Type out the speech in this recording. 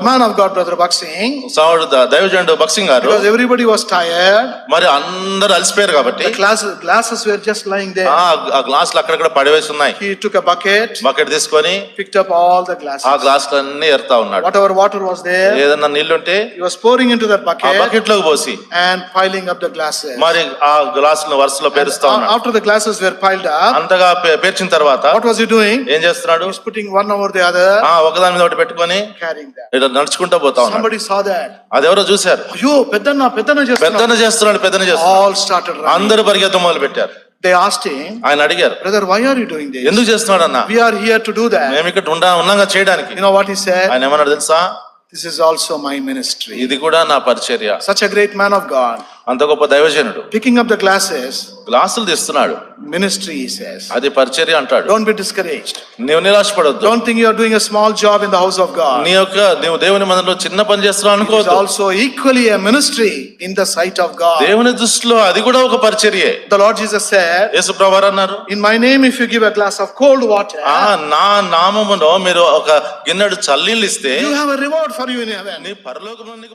Man of God, Brother Baksing, సావుడు ద- దైవజనుడు బక్సింగ్ గారు because everybody was tired. మరి అందరు అలసిపోయారు కాబట్టి The glasses, glasses were just lying there. ఆ ఆ గ్లాసులు అక్కడక్కడ పడివేసి ఉన్నాయి He took a bucket, bucket తీసుకొని picked up all the ఆ glasses. గ్లాసులు అన్ని ఎడతా ఉన్నాడు Whatever water was there, ఏదన్నా నీళ్ళుంటే he was pouring into that ఆ bucket బకెట్లోకి పోసి and piling up the glasses. మరి ఆ గ్లాసులను వరుసలో పేరుస్తా ఉన్నాడు After the glasses were piled up, అంతగా పేర్చిన తర్వాత what was he doing? ఏం చేస్తున్నాడు putting one over the other, ఆ ఒకదాని మీద ఒకటి పెట్టుకొని carrying that. ఇలా నడుచుకుంటూ పోతా ఉన్నాడు Somebody saw that. అదెవరో చూశారు అయ్యో పెద్దన్న పెద్దన్న చేస్తున్నా పెద్దన చేస్తున్నాడు పెద్దన చేస్తున్నాడు all started running. అందరు పరిగెత్తం మొదలు పెట్టారు They asked him, ఆయన అడిగారు brother, why are you doing this? ఎందుకు చేస్తున్నాడు అన్న We are here to do that. మేము ఇక్కడ ఉండా ఉన్నాగా చేయడానికి You know what he said? ఆయన ఏమన్నాడు తెలుసా This is also my ministry. ఇది కూడా నా పరిచర్య Such a great man of God. అంత గొప్ప దైవజనుడు. పికింగ్ అప్ ద గ్లాసెస్ గ్లాసులు తీస్తున్నాడు. మినిస్ట్రీ సేస్ అది పరిచర్య అంటాడు. డోంట్ బి డిస్కరేజ్ నువ్వు నిరాశ పడద్దు don't think you are doing small job in the house of God నీ యొక్క నువ్వు దేవుని మనలో చిన్న పని చేస్తున్నావు అనుకో also equally ministry in the sight of God దేవుని దృష్టిలో అది కూడా ఒక పరిచర్యే. ద లార్డ్ జీసస్ సేడ్ యేసు అన్నారు in my name if you give a glass of cold water ఆ నా నామమును మీరు ఒక గిన్నెడు చల్లిల్లిస్తే you have a reward for you in heaven నీ పరలోకమునకు